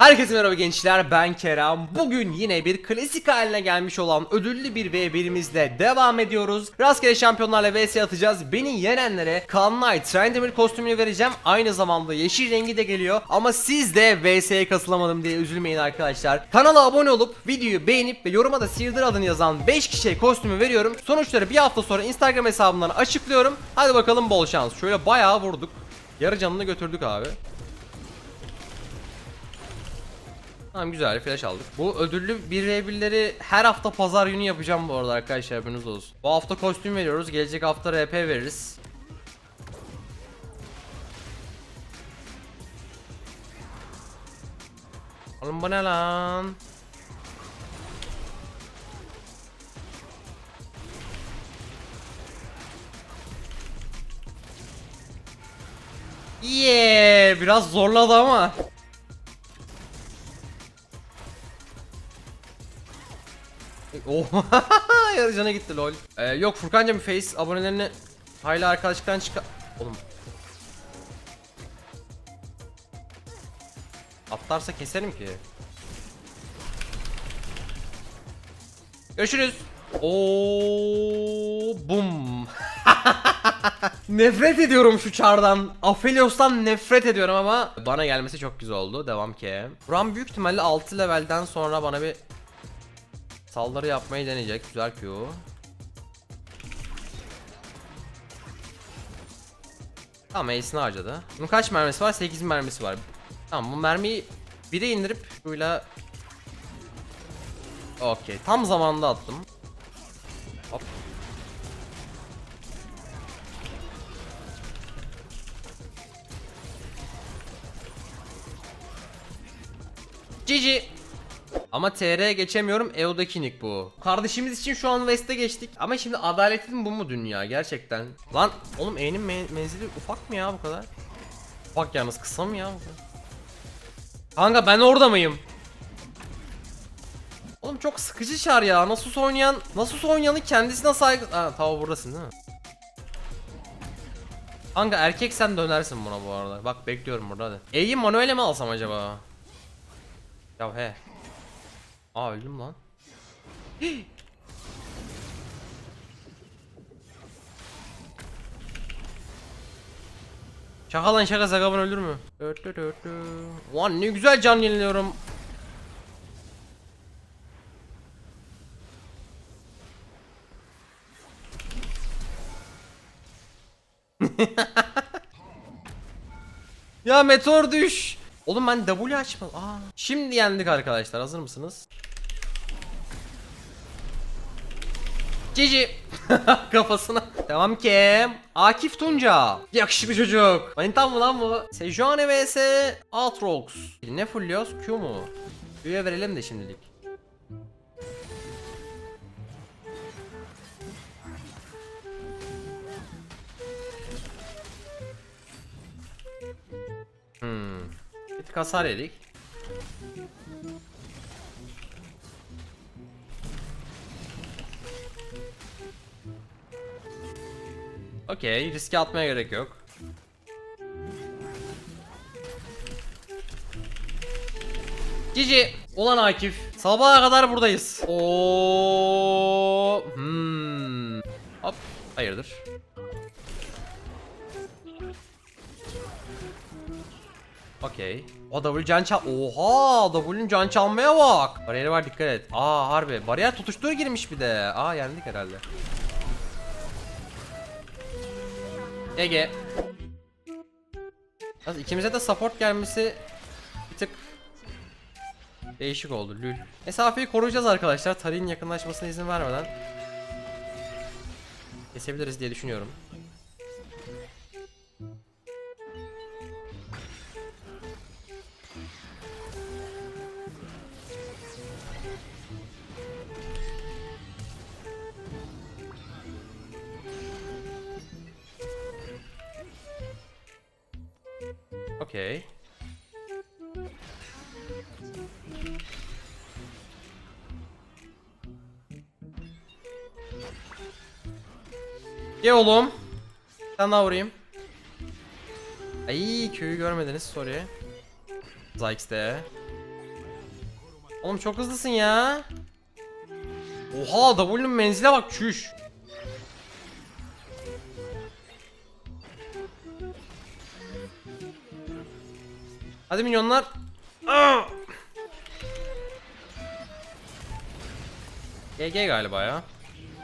Herkese merhaba gençler ben Kerem. Bugün yine bir klasik haline gelmiş olan ödüllü bir V1'imizle devam ediyoruz. Rastgele şampiyonlarla vs atacağız. Beni yenenlere Kaan Knight Trendemir kostümünü vereceğim. Aynı zamanda yeşil rengi de geliyor. Ama siz de vs'ye katılamadım diye üzülmeyin arkadaşlar. Kanala abone olup videoyu beğenip ve yoruma da Sirdir adını yazan 5 kişiye kostümü veriyorum. Sonuçları bir hafta sonra Instagram hesabımdan açıklıyorum. Hadi bakalım bol şans. Şöyle bayağı vurduk. Yarı canını götürdük abi. Tamam güzel flash aldık. Bu ödüllü 1v1'leri her hafta pazar günü yapacağım bu arada arkadaşlar haberiniz olsun. Bu hafta kostüm veriyoruz. Gelecek hafta RP veririz. Oğlum bu ne lan? Yeah, biraz zorladı ama. Oh. Yarı cana gitti lol. Ee, yok Furkan'cım face abonelerini hala arkadaşlıktan çıkar... Oğlum. Atlarsa keserim ki. Görüşürüz. Oo, bum. nefret ediyorum şu çardan. Aphelios'tan nefret ediyorum ama bana gelmesi çok güzel oldu. Devam ki. Buram büyük ihtimalle 6 levelden sonra bana bir Saldırı yapmayı deneyecek. Güzel Q. Tamam ace'ini harcadı. Bunun kaç mermisi var? 8 mermisi var. Tamam bu mermiyi 1'e indirip şuyla Okey. Tam zamanında attım. Hop. GG. Ama TR'ye geçemiyorum. EO'daki nick bu. Kardeşimiz için şu an West'e geçtik. Ama şimdi adaletin bu mu dünya gerçekten? Lan oğlum E'nin me- menzili ufak mı ya bu kadar? Ufak yalnız kısa mı ya bu kadar? Kanka ben orada mıyım? Oğlum çok sıkıcı çar ya. Nasus oynayan, Nasus oynayanı kendisine saygı... Ha tamam buradasın değil mi? Kanka erkek sen dönersin buna bu arada. Bak bekliyorum burada hadi. E'yi manuele mi alsam acaba? Ya he. Aa öldüm lan. şaka lan şaka Zagaban ölür mü? Lan ne güzel can yeniliyorum. ya meteor düş. Oğlum ben W açmadım. Aa. Şimdi yendik arkadaşlar. Hazır mısınız? Cici. Kafasına. Tamam ki. Akif Tunca. Yakışıklı çocuk. Manitam mı lan bu? Sejuani vs Aatrox. Ne fulluyoruz? Q mu? Q'ya verelim de şimdilik. Tık hasar yedik. Okey, riske atmaya gerek yok. Cici, ulan Akif. Sabaha kadar buradayız. Oo, hmm. Hop, hayırdır? Okey. O W can çal... Oha! W'nin can çalmaya bak. Bariyeri var dikkat et. Aa harbi. Bariyer tutuştur girmiş bir de. Aa yendik herhalde. Ege. Yalnız ikimize de support gelmesi bir tık değişik oldu lül. Mesafeyi koruyacağız arkadaşlar. Tarin yakınlaşmasına izin vermeden. Kesebiliriz diye düşünüyorum. Okey. Ye oğlum. Sen daha vurayım. Ay köyü görmediniz sorry. Zykes'te. Oğlum çok hızlısın ya. Oha W'nun menzile bak çüş. Hadi milyonlar. Aa! GG galiba ya.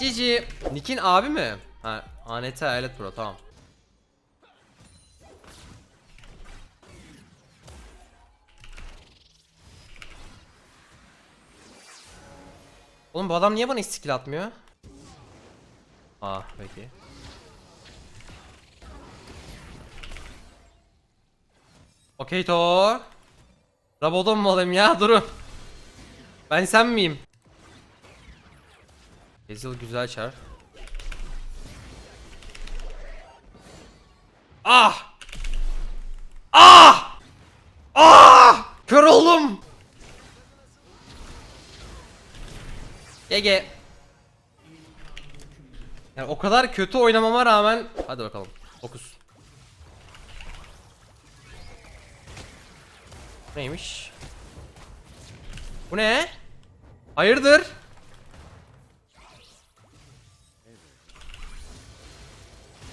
Cici. Nick'in abi mi? Ha, ANT Hayalet Pro tamam. Oğlum bu adam niye bana skill atmıyor? Ah peki. Okey Thor. Rabodon mu olayım ya durun. Ben sen miyim? Ezil güzel çar. Ah! Ah! Ah! Kör oldum. GG. Yani o kadar kötü oynamama rağmen hadi bakalım. Fokus. Neymiş? Bu ne? Hayırdır?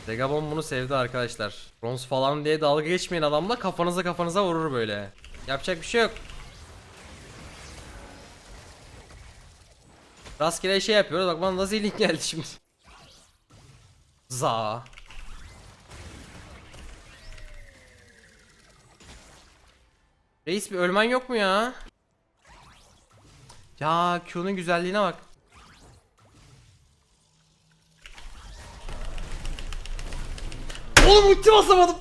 Degabon bunu sevdi arkadaşlar. Bronz falan diye dalga geçmeyin adamla kafanıza kafanıza vurur böyle. Yapacak bir şey yok. Rastgele şey yapıyoruz. Bak bana nasıl link geldi şimdi. Za. Reis bir ölmen yok mu ya? Ya Q'nun güzelliğine bak. Oğlum ulti basamadım.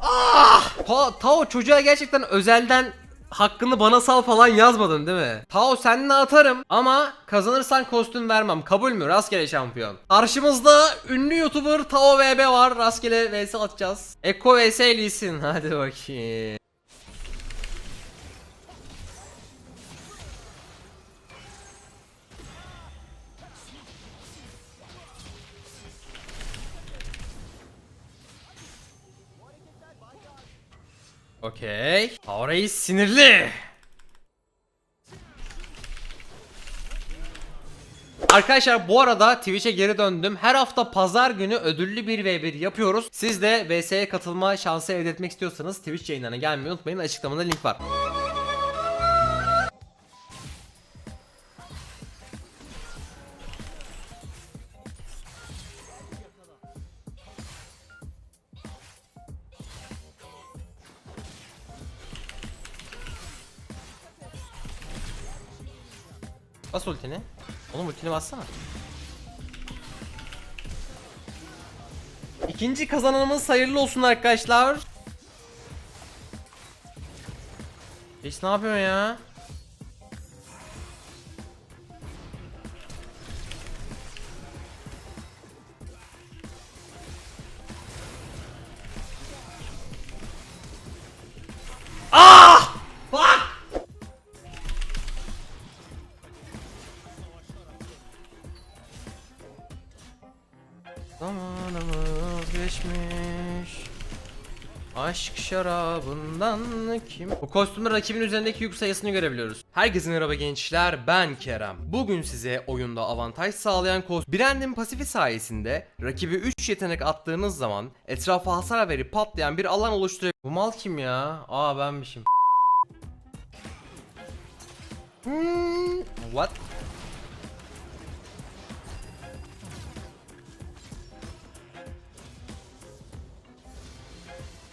Ah! Ta Tao çocuğa gerçekten özelden hakkını bana sal falan yazmadın değil mi? Tao seninle atarım ama kazanırsan kostüm vermem. Kabul mü? Rastgele şampiyon. Karşımızda ünlü YouTuber Tao VB var. Rastgele vs atacağız. Eko vs Lee. Hadi bakayım. Okey. Reis sinirli. Arkadaşlar bu arada Twitch'e geri döndüm. Her hafta pazar günü ödüllü bir v1 yapıyoruz. Siz de VS'ye katılma şansı elde etmek istiyorsanız Twitch yayınlarına gelmeyi unutmayın. Açıklamada link var. Bas ultini. Oğlum ultini bassana. İkinci kazananımız hayırlı olsun arkadaşlar. Hiç ne yapıyorsun ya? Aşk şarabından kim? Bu kostümde rakibin üzerindeki yük sayısını görebiliyoruz. Herkesin merhaba gençler ben Kerem. Bugün size oyunda avantaj sağlayan kostüm. Brand'in pasifi sayesinde rakibi 3 yetenek attığınız zaman etrafa hasar verip patlayan bir alan oluşturuyor. Bu mal kim ya? Aa benmişim. Hmm, what?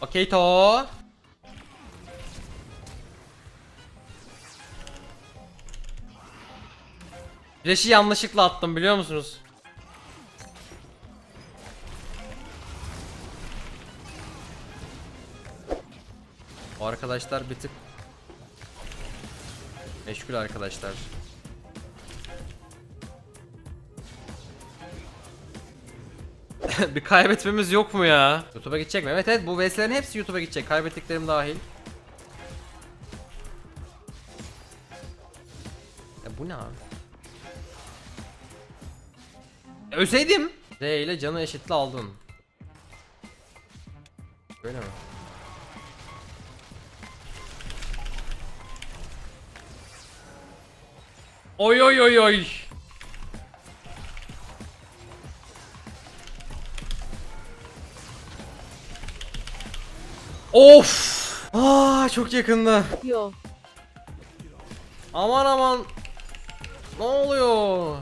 Okey to. Flash'i yanlışlıkla attım biliyor musunuz? Arkadaşlar bir tık meşgul arkadaşlar. bir kaybetmemiz yok mu ya? YouTube'a gidecek mi? Evet evet bu VS'lerin hepsi YouTube'a gidecek. Kaybettiklerim dahil. Ya bu ne abi? Ya. R ile canı eşitli aldın. Böyle mi? Oy oy oy oy. Of! Aa çok yakında. Yo. Aman aman. Ne oluyor?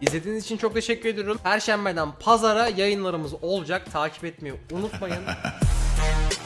İzlediğiniz için çok teşekkür ediyorum. Perşembeden pazara yayınlarımız olacak. Takip etmeyi unutmayın.